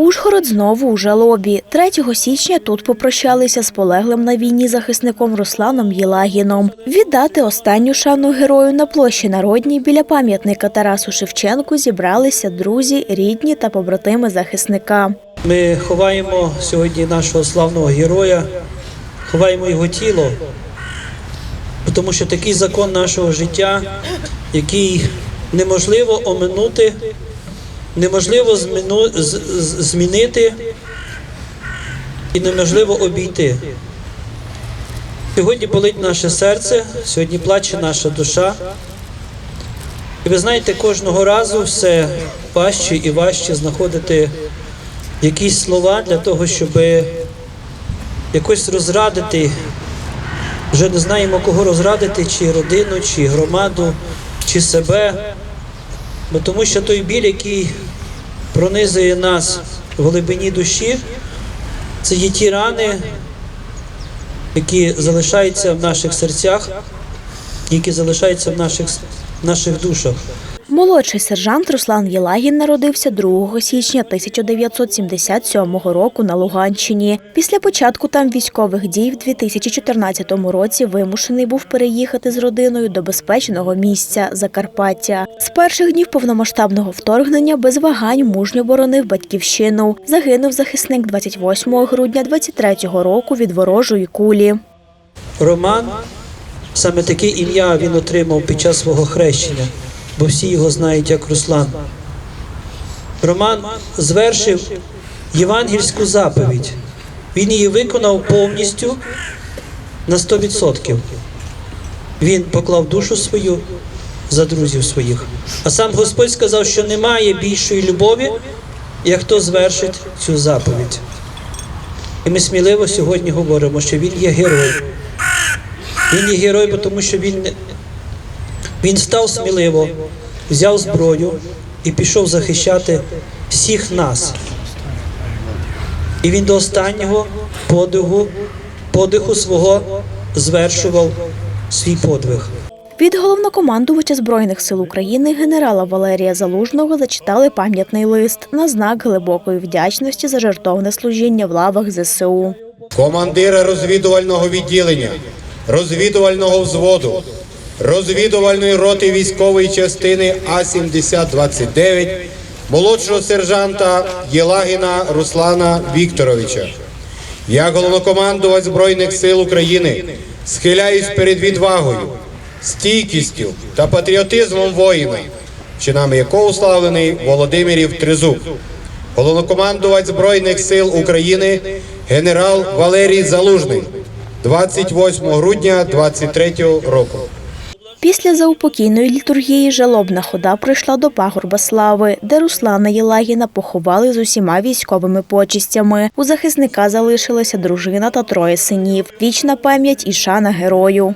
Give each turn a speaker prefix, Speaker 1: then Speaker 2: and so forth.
Speaker 1: Ужгород знову у жалобі. 3 січня тут попрощалися з полеглим на війні захисником Русланом Єлагіном. Віддати останню шану герою на площі Народній біля пам'ятника Тарасу Шевченку зібралися друзі, рідні та побратими захисника.
Speaker 2: Ми ховаємо сьогодні нашого славного героя, ховаємо його тіло, тому що такий закон нашого життя, який неможливо оминути, неможливо зміну, з- змінити і неможливо обійти. Сьогодні болить наше серце, сьогодні плаче наша душа. І ви знаєте, кожного разу все важче і важче знаходити якісь слова для того, щоб якось розрадити. Вже не знаємо, кого розрадити, чи родину, чи громаду, чи себе. Бо тому що той біль, який пронизує нас в глибині душі, це є ті рани, які залишаються в наших серцях, які залишаються в наших, наших душах.
Speaker 1: Молодший сержант Руслан Єлагін народився 2 січня 1977 року на Луганщині. Після початку там військових дій в 2014 році вимушений був переїхати з родиною до безпечного місця Закарпаття. З перших днів повномасштабного вторгнення без вагань мужньо боронив батьківщину. Загинув захисник 28 грудня 23 року від ворожої кулі.
Speaker 2: Роман, саме таке ім'я він отримав під час свого хрещення, бо всі його знають як Руслан. Роман звершив євангельську заповідь. Він її виконав повністю на 100%. Він поклав душу свою за друзів своїх. А сам Господь сказав, що немає більшої любові, як хто звершить цю заповідь. І ми сміливо сьогодні говоримо, що він є герой. Він є герой, тому що він, він став сміливо, взяв зброю і пішов захищати всіх нас. І він до останнього подиху, подиху свого звершував свій подвиг.
Speaker 1: Від головнокомандувача збройних сил України генерала Валерія Залужного зачитали пам'ятний лист на знак глибокої вдячності за жертовне служіння в лавах ЗСУ.
Speaker 3: командира розвідувального відділення, розвідувального взводу, розвідувальної роти військової частини А-7029, молодшого сержанта Єлагіна Руслана Вікторовича. Я головнокомандувач Збройних сил України схиляюсь перед відвагою, стійкістю та патріотизмом воїна, чинами якого уславлений Володимирів Тризуб. Головнокомандувач Збройних сил України генерал Валерій Залужний 28 грудня 23 року.
Speaker 1: Після заупокійної літургії жалобна хода прийшла до пагорба слави, де Руслана Єлагіна поховали з усіма військовими почистями. У захисника залишилася дружина та троє синів. Вічна пам'ять і шана герою.